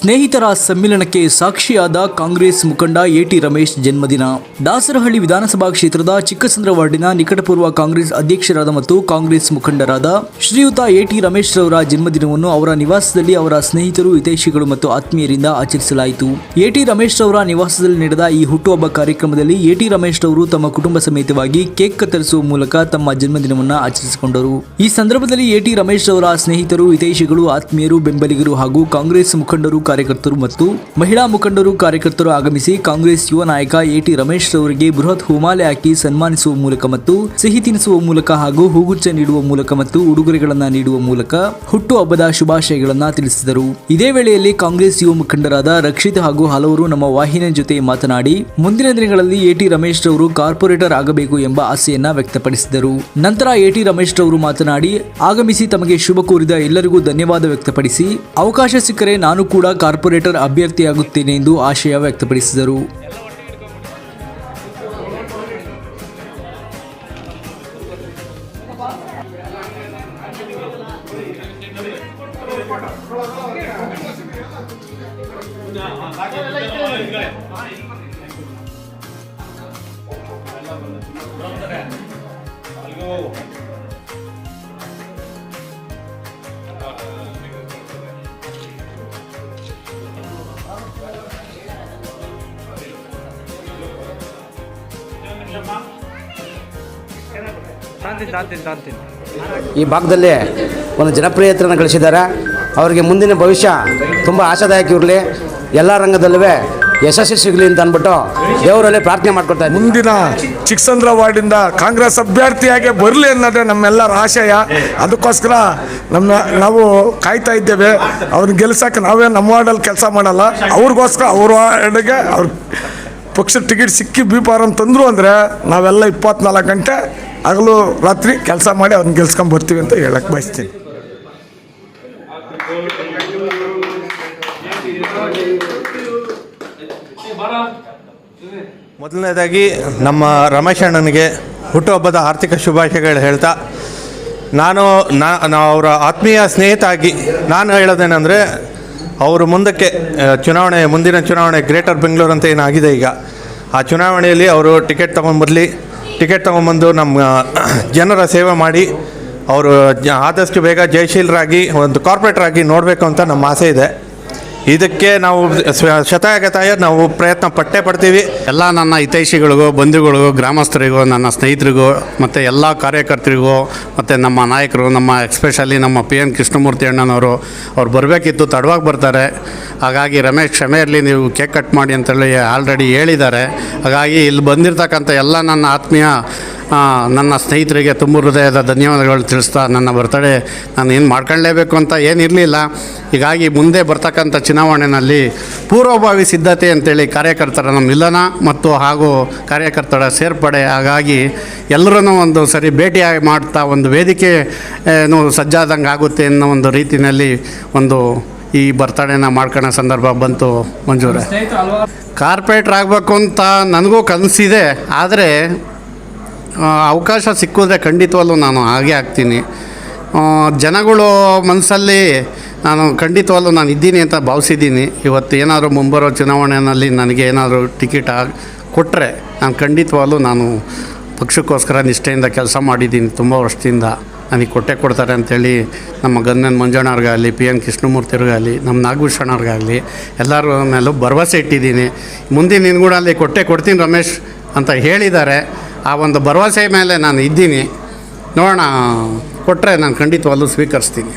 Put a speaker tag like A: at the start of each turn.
A: ಸ್ನೇಹಿತರ ಸಮ್ಮಿಲನಕ್ಕೆ ಸಾಕ್ಷಿಯಾದ ಕಾಂಗ್ರೆಸ್ ಮುಖಂಡ ಎಟಿ ರಮೇಶ್ ಜನ್ಮದಿನ. ದಾಸರಹಳ್ಳಿ ವಿಧಾನಸಭಾ ಕ್ಷೇತ್ರದ ಚಿಕ್ಕಸಂದ್ರ ವಾರ್ಡಿನ ನಿಕಟಪೂರ್ವ ಕಾಂಗ್ರೆಸ್ ಅಧ್ಯಕ್ಷರಾದ ಮತ್ತು ಕಾಂಗ್ರೆಸ್ ಮುಖಂಡರಾದ ಶ್ರೀಯುತ ಎಟಿ ರಮೇಶ್ ರವರ ಜನ್ಮದಿನವನ್ನು ಅವರ ನಿವಾಸದಲ್ಲಿ ಅವರ ಸ್ನೇಹಿತರು, ಹಿತೈಷಿಗಳು ಮತ್ತು ಆತ್ಮೀಯರಿಂದ ಆಚರಿಸಲಾಯಿತು. ಎಟಿ ರಮೇಶ್ ರವರ ನಿವಾಸದಲ್ಲಿ ನಡೆದ ಈ ಹುಟ್ಟುಹಬ್ಬ ಕಾರ್ಯಕ್ರಮದಲ್ಲಿ ಎಟಿ ರಮೇಶ್ ರವರು ತಮ್ಮ ಕುಟುಂಬ ಸಮೇತವಾಗಿ ಕೇಕ್ ಕತ್ತರಿಸುವ ಮೂಲಕ ತಮ್ಮ ಜನ್ಮದಿನವನ್ನು ಆಚರಿಸಿಕೊಂಡರು. ಈ ಸಂದರ್ಭದಲ್ಲಿ ಎಟಿ ರಮೇಶ್ ರವರ ಸ್ನೇಹಿತರು, ಹಿತೈಷಿಗಳು, ಆತ್ಮೀಯರು, ಬೆಂಬಲಿಗರು ಹಾಗೂ ಕಾಂಗ್ರೆಸ್ ಮುಖಂಡರು ಕಾರ್ಯಕರ್ತರು ಮತ್ತು ಮಹಿಳಾ ಮುಖಂಡರು ಕಾರ್ಯಕರ್ತರು ಆಗಮಿಸಿ ಕಾಂಗ್ರೆಸ್ ಯುವ ನಾಯಕ ಎಟಿ ರಮೇಶ್ ರವರಿಗೆ ಬೃಹತ್ ಹೂಮಾಲೆ ಹಾಕಿ ಸನ್ಮಾನಿಸುವ ಮೂಲಕ ಮತ್ತು ಸಿಹಿ ತಿನಿಸುವ ಮೂಲಕ ಹಾಗೂ ಹೂಗುಚ್ಚ ನೀಡುವ ಮೂಲಕ ಮತ್ತು ಉಡುಗೊರೆಗಳನ್ನ ನೀಡುವ ಮೂಲಕ ಹುಟ್ಟು ಹಬ್ಬದ ಶುಭಾಶಯಗಳನ್ನ ತಿಳಿಸಿದರು. ಇದೇ ವೇಳೆಯಲ್ಲಿ ಕಾಂಗ್ರೆಸ್ ಯುವ ಮುಖಂಡರಾದ ರಕ್ಷಿತ್ ಹಾಗೂ ಹಲವರು ನಮ್ಮ ವಾಹಿನಿಯ ಜೊತೆ ಮಾತನಾಡಿ, ಮುಂದಿನ ದಿನಗಳಲ್ಲಿ ಎಟಿ ರಮೇಶ್ ರವರು ಕಾರ್ಪೊರೇಟರ್ ಆಗಬೇಕು ಎಂಬ ಆಸೆಯನ್ನ ವ್ಯಕ್ತಪಡಿಸಿದರು. ನಂತರ ಎಟಿ ರಮೇಶ್ ರವರು ಮಾತನಾಡಿ, ಆಗಮಿಸಿ ತಮಗೆ ಶುಭ ಕೋರಿದ ಎಲ್ಲರಿಗೂ ಧನ್ಯವಾದ ವ್ಯಕ್ತಪಡಿಸಿ, ಅವಕಾಶ ಸಿಕ್ಕರೆ ನಾನು ಕೂಡ ಕಾರ್ಪೊರೇಟರ್ ಅಭ್ಯರ್ಥಿಯಾಗುತ್ತೇನೆ ಎಂದು ಆಶಯ ವ್ಯಕ್ತಪಡಿಸಿದರು.
B: ಈ ಭಾಗದಲ್ಲಿ ಒಂದು ಜನಪ್ರಿಯತೆಯನ್ನು ಗಳಿಸಿದ್ದಾರೆ. ಅವರಿಗೆ ಮುಂದಿನ ಭವಿಷ್ಯ ತುಂಬ ಆಶಾದಾಯಕ ಇರಲಿ. ಎಲ್ಲ ರಂಗದಲ್ಲೂ ಯಶಸ್ಸು ಸಿಗಲಿ ಅಂತ ಅಂದ್ಬಿಟ್ಟು ದೇವರಲ್ಲಿ ಪ್ರಾರ್ಥನೆ ಮಾಡ್ಕೊಡ್ತಾರೆ ಇದ್ದೀನಿ.
C: ಮುಂದಿನ ಚಿಕ್ಕಸಂದ್ರ ವಾರ್ಡಿಂದ ಕಾಂಗ್ರೆಸ್ ಅಭ್ಯರ್ಥಿಯಾಗಿ ಬರಲಿ ಅನ್ನೋದೇ ನಮ್ಮೆಲ್ಲರ ಆಶಯ. ಅದಕ್ಕೋಸ್ಕರ ನಮ್ಮ ನಾವು ಕಾಯ್ತಾ ಇದ್ದೇವೆ. ಅವ್ರನ್ನ ಗೆಲ್ಸಕ್ಕೆ ನಾವೇ ನಮ್ಮ ವಾರ್ಡಲ್ಲಿ ಕೆಲಸ ಮಾಡಲ್ಲ. ಅವ್ರಿಗೋಸ್ಕರ ಅವ್ರ ವಾರ್ಡ್ಗೆ ಅವ್ರ ಪಕ್ಷದ ಟಿಕೆಟ್ ಸಿಕ್ಕಿ ಬಿ ಫಾರಂ ತಂದರು ಅಂದರೆ ನಾವೆಲ್ಲ ಇಪ್ಪತ್ನಾಲ್ಕು ಗಂಟೆ ಹಗಲು ರಾತ್ರಿ ಕೆಲಸ ಮಾಡಿ ಅವ್ರನ್ನ ಗೆಲ್ಸ್ಕೊಂಡ್ ಬರ್ತೀವಿ ಅಂತ ಹೇಳಕ್ಕೆ ಬಯಸ್ತೀನಿ.
D: ಮೊದಲನೇದಾಗಿ ನಮ್ಮ ರಮೇಶ್ ಅಣ್ಣನಿಗೆ ಹುಟ್ಟುಹಬ್ಬದ ಆರ್ಥಿಕ ಶುಭಾಶಯಗಳು ಹೇಳ್ತಾ, ನಾನು ನಾ ಅವರ ಆತ್ಮೀಯ ಸ್ನೇಹಿತ ಆಗಿ ನಾನು ಹೇಳೋದೇನೆಂದರೆ, ಅವರು ಮುಂದಕ್ಕೆ ಚುನಾವಣೆ, ಮುಂದಿನ ಚುನಾವಣೆ ಗ್ರೇಟರ್ ಬೆಂಗಳೂರು ಅಂತ ಏನಾಗಿದೆ ಈಗ ಆ ಚುನಾವಣೆಯಲ್ಲಿ ಅವರು ಟಿಕೆಟ್ ತೊಗೊಂಬರ್ಲಿ ಟಿಕೆಟ್ ತೊಗೊಂಬಂದು ನಮ್ಮ ಜನರ ಸೇವೆ ಮಾಡಿ, ಅವರು ಆದಷ್ಟು ಬೇಗ ಜಯಶೀಲರಾಗಿ, ಒಂದು ಕಾರ್ಪೊರೇಟರ್ ಆಗಿ ನೋಡಬೇಕು ಅಂತ ನಮ್ಮ ಆಸೆ ಇದೆ. ಇದಕ್ಕೆ ನಾವು ಶತಾಯಗತಾಯ ನಾವು ಪ್ರಯತ್ನ ಪಟ್ಟೆ ಪಡ್ತೀವಿ.
E: ಎಲ್ಲ ನನ್ನ ಹಿತೈಷಿಗಳಿಗೂ, ಬಂಧುಗಳಿಗೂ, ಗ್ರಾಮಸ್ಥರಿಗೂ, ನನ್ನ ಸ್ನೇಹಿತರಿಗೂ, ಮತ್ತು ಎಲ್ಲ ಕಾರ್ಯಕರ್ತರಿಗೂ, ಮತ್ತು ನಮ್ಮ ನಾಯಕರು, ನಮ್ಮ ಎಕ್ಸ್ಪೆಷಲಿ ನಮ್ಮ ಪಿ ಎನ್ ಕೃಷ್ಣಮೂರ್ತಿ ಅಣ್ಣನವರು, ಅವ್ರು ಬರಬೇಕಿತ್ತು, ತಡವಾಗಿ ಬರ್ತಾರೆ. ಹಾಗಾಗಿ ರಮೇಶ್ ಕ್ಷಮೆ ಇರಲಿ ನೀವು ಕೇಕ್ ಕಟ್ ಮಾಡಿ ಅಂತೇಳಿ ಆಲ್ರೆಡಿ ಹೇಳಿದ್ದಾರೆ. ಹಾಗಾಗಿ ಇಲ್ಲಿ ಬಂದಿರತಕ್ಕಂಥ ಎಲ್ಲ ನನ್ನ ಆತ್ಮೀಯ ನನ್ನ ಸ್ನೇಹಿತರಿಗೆ ತುಂಬ ಹೃದಯದ ಧನ್ಯವಾದಗಳು ತಿಳಿಸ್ತಾ ನನ್ನ ಬರ್ತಡೇ ನಾನು ಏನು ಮಾಡ್ಕೊಳ್ಳೇಬೇಕು ಅಂತ ಏನಿರಲಿಲ್ಲ. ಹೀಗಾಗಿ ಮುಂದೆ ಬರ್ತಕ್ಕಂಥ ಚುನಾವಣೆಯಲ್ಲಿ ಪೂರ್ವಭಾವಿ ಸಿದ್ಧತೆ ಅಂತೇಳಿ ಕಾರ್ಯಕರ್ತರ ಮಿಲನ ಮತ್ತು ಹಾಗೂ ಕಾರ್ಯಕರ್ತರ ಸೇರ್ಪಡೆ. ಹಾಗಾಗಿ ಎಲ್ಲರನ್ನೂ ಒಂದು ಸರಿ ಭೇಟಿಯಾಗಿ ಮಾಡ್ತಾ ಒಂದು ವೇದಿಕೆ ಏನು ಸಜ್ಜಾದಂಗೆ ಆಗುತ್ತೆ ಅನ್ನೋ ಒಂದು ರೀತಿಯಲ್ಲಿ ಒಂದು ಈ ಬರ್ತಡೇನ ಮಾಡ್ಕೊಳ್ಳೋ ಸಂದರ್ಭ ಬಂತು ಮಂಜೂರ. ಕಾರ್ಪೊರೇಟ್ರ್ ಆಗಬೇಕು ಅಂತ ನನಗೂ ಕನಸಿದೆ. ಆದರೆ ಅವಕಾಶ ಸಿಕ್ಕಿದ್ರೆ ಖಂಡಿತವಲ್ಲೂ ನಾನು ಹಾಗೆ ಆಗ್ತೀನಿ. ಜನಗಳು ಮನಸ್ಸಲ್ಲಿ ನಾನು ಖಂಡಿತವಲ್ಲೂ ನಾನು ಇದ್ದೀನಿ ಅಂತ ಭಾವಿಸಿದ್ದೀನಿ. ಇವತ್ತು ಏನಾದರೂ ಮುಂಬರೋ ಚುನಾವಣೆಯಲ್ಲಿ ನನಗೆ ಏನಾದರೂ ಟಿಕೆಟ್ ಆಗಿ ಕೊಟ್ಟರೆ ನಾನು ಖಂಡಿತವಾಗ್ಲೂ ನಾನು ಪಕ್ಷಕ್ಕೋಸ್ಕರ ನಿಷ್ಠೆಯಿಂದ ಕೆಲಸ ಮಾಡಿದ್ದೀನಿ. ತುಂಬ ವರ್ಷದಿಂದ ನನಗೆ ಕೊಟ್ಟೆ ಕೊಡ್ತಾರೆ ಅಂಥೇಳಿ ನಮ್ಮ ಗನ್ನನ್ ಮಂಜಣ್ಣವ್ರಿಗಾಗಲಿ, ಪಿ ಎನ್ ಕೃಷ್ಣಮೂರ್ತಿಯವ್ರಿಗಾಗಲಿ ನಮ್ಮ ನಾಗಭೂಷಣವ್ರಿಗಾಗಲಿ ಎಲ್ಲರ ಮೇಲೂ ಭರವಸೆ ಇಟ್ಟಿದ್ದೀನಿ. ಮುಂದಿನ ದಿನಗಳಲ್ಲಿ ಕೊಟ್ಟೆ ಕೊಡ್ತೀನಿ ರಮೇಶ್ ಅಂತ ಹೇಳಿದ್ದಾರೆ. ಆ ಒಂದು ಭರವಸೆ ಮೇಲೆ ನಾನು ಇದ್ದೀನಿ. ನೋಡೋಣ ಕೊಟ್ಟರೆ ನಾನು ಖಂಡಿತವಾಗ್ಲೂ ಸ್ವೀಕರಿಸ್ತೀನಿ.